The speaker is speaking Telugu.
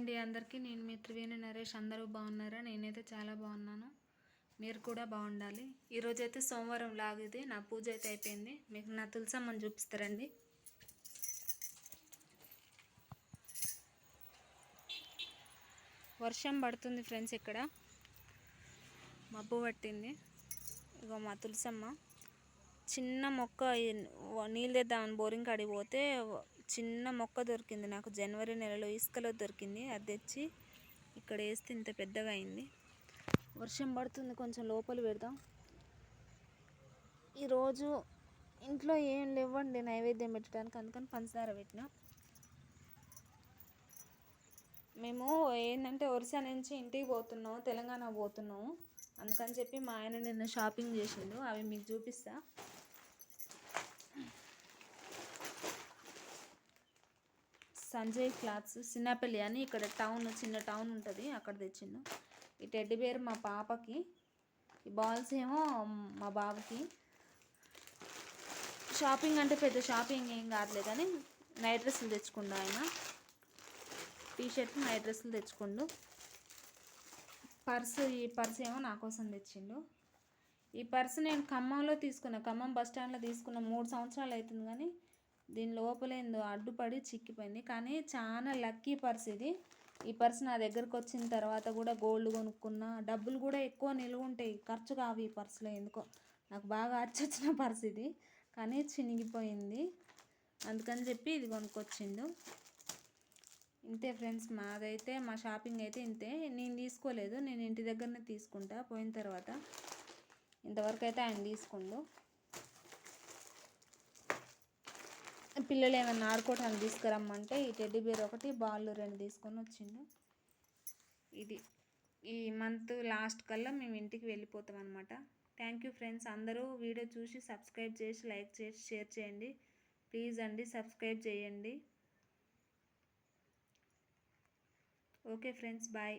అండి అందరికీ. నేను మీ త్రివేణి నరేష్. అందరూ బాగున్నారా? నేనైతే చాలా బాగున్నాను. మీరు కూడా బాగుండాలి. ఈరోజు అయితే సోమవారం లాగిది నా పూజ అయితే అయిపోయింది. మీకు నా తులసమ్మని చూపిస్తారండి. వర్షం పడుతుంది ఫ్రెండ్స్ ఇక్కడ. మబ్బు పట్టింది. ఇగో మా తులసమ్మ. చిన్న మొక్క నీళ్ళు తెద్దామని బోరింగ్ కాడికి పోతే చిన్న మొక్క దొరికింది నాకు. జనవరి నెలలో ఇసుకలో దొరికింది. అది తెచ్చి ఇక్కడ వేస్తే ఇంత పెద్దగా అయింది. వర్షం పడుతుంది. కొంచెం లోపల పెడదాం. ఈరోజు ఇంట్లో ఏం లేవండి. నైవేద్యం పెట్టడానికి అందుకని పంచదార పెట్టిన. మేము ఏంటంటే ఒరిసా నుంచి ఇంటికి పోతున్నాం తెలంగాణ పోతున్నాము. అందుకని చెప్పి మా ఆయన నిన్న షాపింగ్ చేసిండు. అవి మీకు చూపిస్తా. సంజయ్ క్లాత్స్ చిన్నపల్లి అని ఇక్కడ టౌన్ చిన్న టౌన్ ఉంటుంది అక్కడ తెచ్చిండు. ఈ టెడ్డి బేర్ మా పాపకి ఈ బాల్స్ ఏమో మా బాబుకి. షాపింగ్ అంటే పెద్ద షాపింగ్ ఏం కాదులే కానీ నైట్ డ్రెస్సులు తెచ్చుకుండు ఆయన. టీషర్ట్ నైట్ డ్రెస్సులు తెచ్చుకుండు. పర్సు ఈ పర్స్ ఏమో నా కోసం తెచ్చిండు. ఈ పర్స్ నేను ఖమ్మంలో తీసుకున్నా ఖమ్మం బస్ స్టాండ్లో తీసుకున్న మూడు సంవత్సరాలు అవుతుంది కానీ దీని లోపలేందో అడ్డుపడి చిక్కిపోయింది. కానీ చాలా లక్కీ పర్స్ ఇది. ఈ పర్స్ నా దగ్గరకు వచ్చిన తర్వాత కూడా గోల్డ్ కొనుక్కున్నా. డబ్బులు కూడా ఎక్కువ నిలువ ఉంటాయి. ఖర్చు కావు ఈ పర్సులో ఎందుకో. నాకు బాగా అచ్చొచ్చిన పర్స్ ఇది. కానీ చినిగిపోయింది. అందుకని చెప్పి ఇది కొనుక్కొచ్చిండు. ఇంతే ఫ్రెండ్స్. మాదైతే మా షాపింగ్ అయితే ఇంతే. నేను తీసుకోలేదు. నేను ఇంటి దగ్గరనే తీసుకుంటా. పోయిన తర్వాత ఇంతవరకు అయితే ఆయన తీసుకుండు. పిల్లలు ఏమైనా ఆడుకోవటానికి తీసుకురమ్మంటే ఈ టెడ్డీ బేర్ ఒకటి బాల్ రెండు తీసుకొని వచ్చిండు. ఇది ఈ మంత్ లాస్ట్ కల్లా మేము ఇంటికి వెళ్ళిపోతాం అనమాట థ్యాంక్ యూ ఫ్రెండ్స్ అందరూ వీడియో చూసి సబ్స్క్రైబ్ చేసి లైక్ చేసి షేర్ చేయండి. ప్లీజ్ అండి సబ్స్క్రైబ్ చేయండి. Okay friends bye